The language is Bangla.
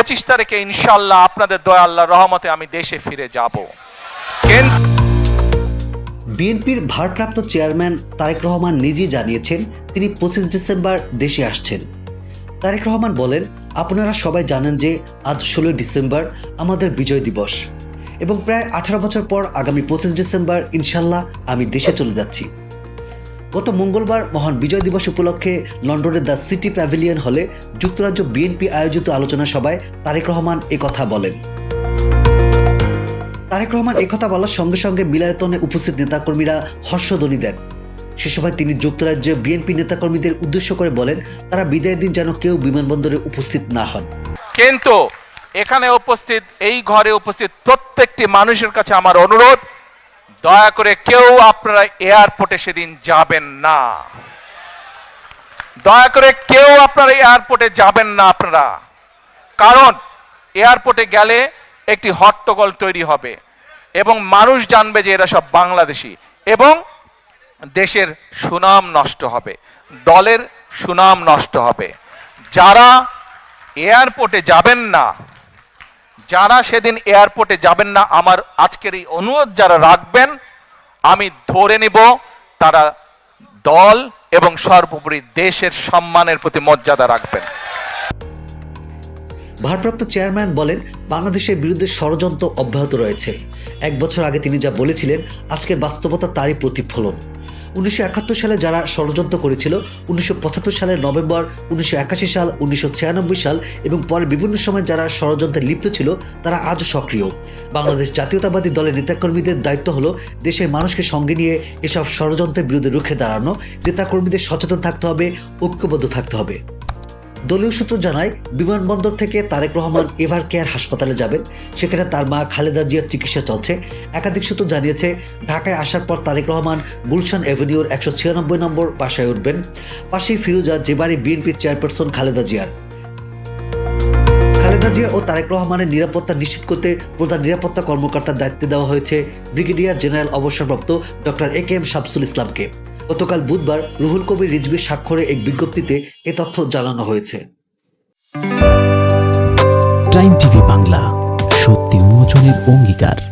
পঁচিশ তারিখে ইনশাল্লাহ আপনাদের দয়া, আল্লাহ রহমতে আমি দেশে ফিরে যাব। বিএনপির ভারপ্রাপ্ত চেয়ারম্যান তারেক রহমান নিজেই জানিয়েছেন তিনি পঁচিশ ডিসেম্বর দেশে আসছেন। তারেক রহমান বলেন, আপনারা সবাই জানেন যে আজ ষোলোই ডিসেম্বর আমাদের বিজয় দিবস এবং প্রায় আঠারো বছর পর আগামী পঁচিশ ডিসেম্বর ইনশাল্লাহ আমি দেশে চলে যাচ্ছি। গত মঙ্গলবার মহান বিজয় দিবস উপলক্ষে লন্ডনের দ্য সিটি প্যাভিলিয়ন হলে যুক্তরাজ্য বিএনপি আয়োজিত আলোচনা সভায় তারেক রহমান কথা বলেন। তারেক রহমান একথা বলার সঙ্গে সঙ্গে মিলায়তনে উপস্থিত নেতাকর্মীরা হর্ষধ্বনি দেন। সে সময় তিনি যুক্তরাজ্যে বিএনপি নেতাকর্মীদের উদ্দেশ্য করে বলেন, তারা বিদায়ের দিন যেন কেউ বিমানবন্দরে উপস্থিত না হন। কিন্তু এখানে উপস্থিত, এই ঘরে উপস্থিত প্রত্যেকটি মানুষের কাছে আমার অনুরোধ দয়া করে কেউ আপনারা এয়ারপোর্টে সেদিন যাবেন না। দয়া করে কেউ আপনারা এয়ারপোর্টে যাবেন না আপনারা। কারণ এয়ারপোর্টে গেলে একটি হট্টগোল তৈরি হবে এবং মানুষ জানবে যে এরা সব বাংলাদেশি এবং দেশের সুনাম নষ্ট হবে, দলের সুনাম নষ্ট হবে। যারা এয়ারপোর্টে যাবেন না যারা সেদিন এয়ারপোর্টে যাবেন না, আমার আজকের এই অনুরোধ যারা রাখবেন, আমি ধরে নেব তারা দল এবং সর্বোপরি দেশের সম্মানের প্রতি মর্যাদা রাখবেন। ভারপ্রাপ্ত চেয়ারম্যান বলেন, বাংলাদেশের বিরুদ্ধে ষড়যন্ত্র অব্যাহত রয়েছে। এক বছর আগে তিনি যা বলেছিলেন, আজকের বাস্তবতা তারই প্রতিফলন। উনিশশো একাত্তর সালে যারা ষড়যন্ত্র করেছিল, উনিশশো পঁচাত্তর সালের নভেম্বর, উনিশশো একাশি সাল, উনিশশো ছিয়ানব্বই সাল এবং পরে বিভিন্ন সময় যারা ষড়যন্ত্রে লিপ্ত ছিল, তারা আজও সক্রিয়। বাংলাদেশ জাতীয়তাবাদী দলের নেতাকর্মীদের দায়িত্ব হল দেশের মানুষকে সঙ্গে নিয়ে এসব ষড়যন্ত্রের বিরুদ্ধে রুখে দাঁড়ানো, নেতাকর্মীদের সচেতন থাকতে হবে, ঐক্যবদ্ধ থাকতে হবে। দলীয় সূত্র জানায়, বিমানবন্দর থেকে তারেক রহমান এভার কেয়ার হাসপাতালে যাবেন। সেখানে তার মা খালেদা জিয়ার চিকিৎসা চলছে। একাধিক সূত্র জানিয়েছে, ঢাকায় আসার পর তারেক রহমান গুলশান অ্যাভিনিউর একশো ছিয়ানব্বই নম্বর বাসায় উঠবেন। পাশেই ফিরোজা যে বাড়ি বিএনপির চেয়ারপারসন খালেদা জিয়ার। খালেদা জিয়া ও তারেক রহমানের নিরাপত্তা নিশ্চিত করতে প্রধান নিরাপত্তা কর্মকর্তার দায়িত্ব দেওয়া হয়েছে ব্রিগেডিয়ার জেনারেল অবসরপ্রাপ্ত doctor A K M Shamsul ইসলামকে। গতকাল বুধবার রুহুল কবির রিজবির স্বাক্ষরে এক বিজ্ঞপ্তিতে এ তথ্য জানানো হয়েছে। টাইম টিভি বাংলা, সত্যি উন্মোচনের অঙ্গীকার।